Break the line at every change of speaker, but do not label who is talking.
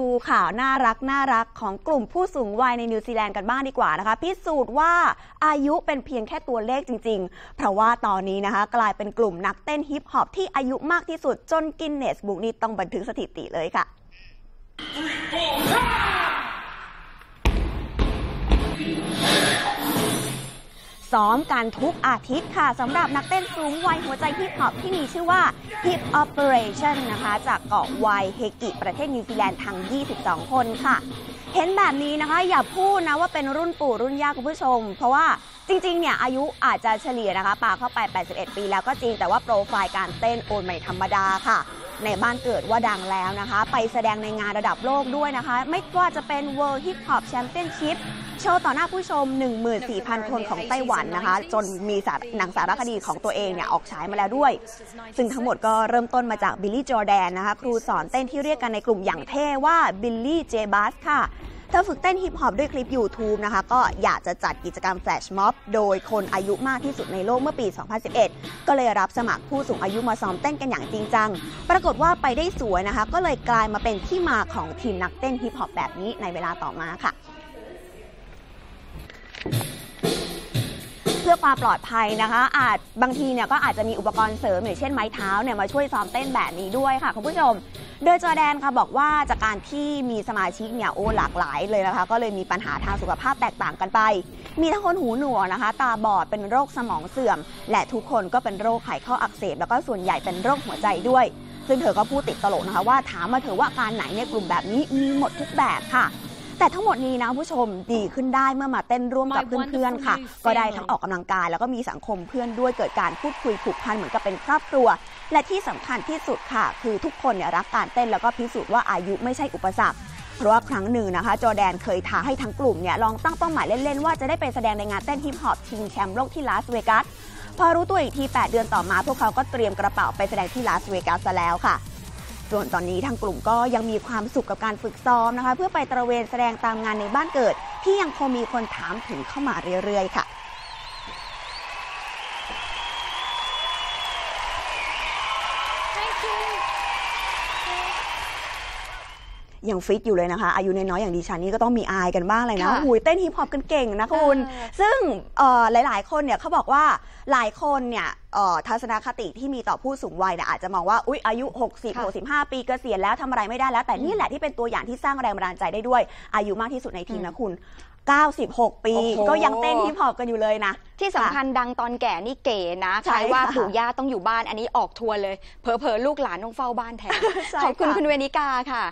ดูข่าวน่ารักน่ารักของกลุ่มผู้สูงวัยในนิวซีแลนด์กันบ้างดีกว่านะคะ พิสูจน์ว่าอายุเป็นเพียงแค่ตัวเลขจริง ๆ เพราะว่าตอนนี้นะคะ กลายเป็นกลุ่มนักเต้นฮิปฮอปที่อายุมากที่สุดจนกินเนสบุ๊กนี้ต้องบันทึกสถิติเลยค่ะ ซ้อมกันทุกอาทิตย์ค่ะสำหรับนักเต้นสูงวัยหัวใจฮิปฮอปที่มีชื่อว่า Hip Operation นะคะ จากเกาะไวเฮกิ ประเทศนิวซีแลนด์ทั้ง 22 คนค่ะ เห็นแบบนี้นะคะ อย่าพูดนะว่าเป็นรุ่นปู่รุ่นย่าคุณผู้ชม เพราะว่าจริงๆ เนี่ย อายุอาจจะเฉลี่ยนะคะปาเข้าไป 81 ปีแล้วก็จริง แต่ว่าโปรไฟล์การเต้นโอนไม่ธรรมดาค่ะในบ้านเกิดว่าดังแล้วนะคะ ไปแสดงในงานระดับโลกด้วยนะคะ ไม่ว่าจะเป็น World Hip Hop Championship โชว์ต่อหน้าผู้ชม 14,000 คนของไต้หวันนะคะ จนมีสารหนังสารคดีของตัวเองเนี่ยออกฉายมาแล้วด้วย ซึ่งทั้งหมดก็เริ่มต้นมาจากบิลลี่จอแดนนะคะครูสอนเต้นที่เรียกกันในกลุ่มอย่างเท่ว่าบิลลี่เจบัสค่ะเธอฝึกเต้นฮิปฮอปด้วยคลิป YouTube นะคะ ก็อยากจะจัดกิจกรรมแฟลชม็อบโดยคนอายุมากที่สุดในโลกเมื่อปี 2011 ก็เลยรับสมัครผู้สูงอายุมาซ้อมเต้นกันอย่างจริงจัง ปรากฏว่าไปได้สวยนะคะ ก็เลยกลายมาเป็นที่มาของทีมนักเต้นฮิปฮอปแบบนี้ในเวลาต่อมาค่ะ พื่อความปลอดภัยนะคะ อาจบางทีเนี่ยก็อาจจะมีอุปกรณ์เสริมอย่างเช่นไม้เท้าเนี่ยมาช่วยซ้อมเต้นแบบนี้ด้วยค่ะคุณผู้ชม โดยจอแดนค่ะบอกว่าจากการที่มีสมาชิกเนี่ยโอ้หลากหลายเลยนะคะ ก็เลยมีปัญหาทางสุขภาพแตกต่างกันไป มีทั้งคนหูหนวกนะคะ ตาบอดเป็นโรคสมองเสื่อม และทุกคนก็เป็นโรคไขข้ออักเสบแล้วก็ส่วนใหญ่เป็นโรคหัวใจด้วย ซึ่งเธอก็พูดติดตลกนะคะว่าถามมาเถอว่าการไหนเนี่ยกลุ่มแบบนี้มีหมดทุกแบบค่ะ แต่ทั้งหมดนี้นะคุณผู้ชมดีขึ้นได้เมื่อมาเต้นร่วมกับเพื่อนๆค่ะ ก็ได้ทั้งออกกำลังกาย แล้วก็มีสังคมเพื่อนด้วยเกิดการพูดคุยผูกพันเหมือนกับเป็นครอบครัว และที่สำคัญที่สุดค่ะ คือทุกคนเนี่ยรักการเต้นแล้วก็พิสูจน์ว่าอายุไม่ใช่อุปสรรคเพราะว่าครั้งหนึ่งนะคะ จอร์แดนเคยท้าให้ทั้งกลุ่มเนี่ยลองตั้งเป้าหมายเล่น ๆ ว่าจะได้ไปแสดงในงานเต้นฮิปฮอปชิงแชมป์โลกที่ลาสเวกัสพอรู้ตัวอีกที 8 เดือนต่อมา พวกเขาก็เตรียมกระเป๋าไปแสดงที่ลาสเวกัสซะแล้วค่ะ ส่วนตอนนี้ทางกลุ่มก็ยังมีความสุขกับการฝึกซ้อมนะคะ เพื่อไปตระเวนแสดงตามงานในบ้านเกิด ที่ยังคงมีคนถามถึงเข้ามาเรื่อยๆ ค่ะ ยังฟิตอยู่เลยนะคะ อายุน้อยๆอย่างดิฉันนี่ก็ต้องมีอายกันบ้างเลยนะ
ค่ะ
หูยเต้นฮิปฮอปกันเก่งนะคุณ
เออ
ซึ่งเอ่อหลายๆ คนเนี่ยเขาบอกว่าหลายคนเนี่ยเอ่อทัศนคติที่มีต่อผู้สูงวัยเนี่ยอาจจะมองว่าอุ๊ยอายุ 60
ค่ะ
65 ปีเกษียณแล้วทำอะไรไม่ได้แล้ว แต่นี่แหละที่เป็นตัวอย่างที่สร้างแรงบันดาลใจได้ด้วย อายุมากที่สุดในทีมนะคุณ 96 ปี
โอ้โห
ก็ยังเต้นฮิปฮอปกันอยู่เลยนะ
ที่สำคัญดังตอนแก่นี่เก๋นะ
ใช่
ใครว่า
ค่ะ
ปู่ย่าต้องอยู่บ้านอันนี้ออกทัวร์เลย เผลอๆ ลูกหลานต้องเฝ้าบ้านแทน
ใช่
ขอบคุณ
ค่ะ
คุณเวนิกาค่ะ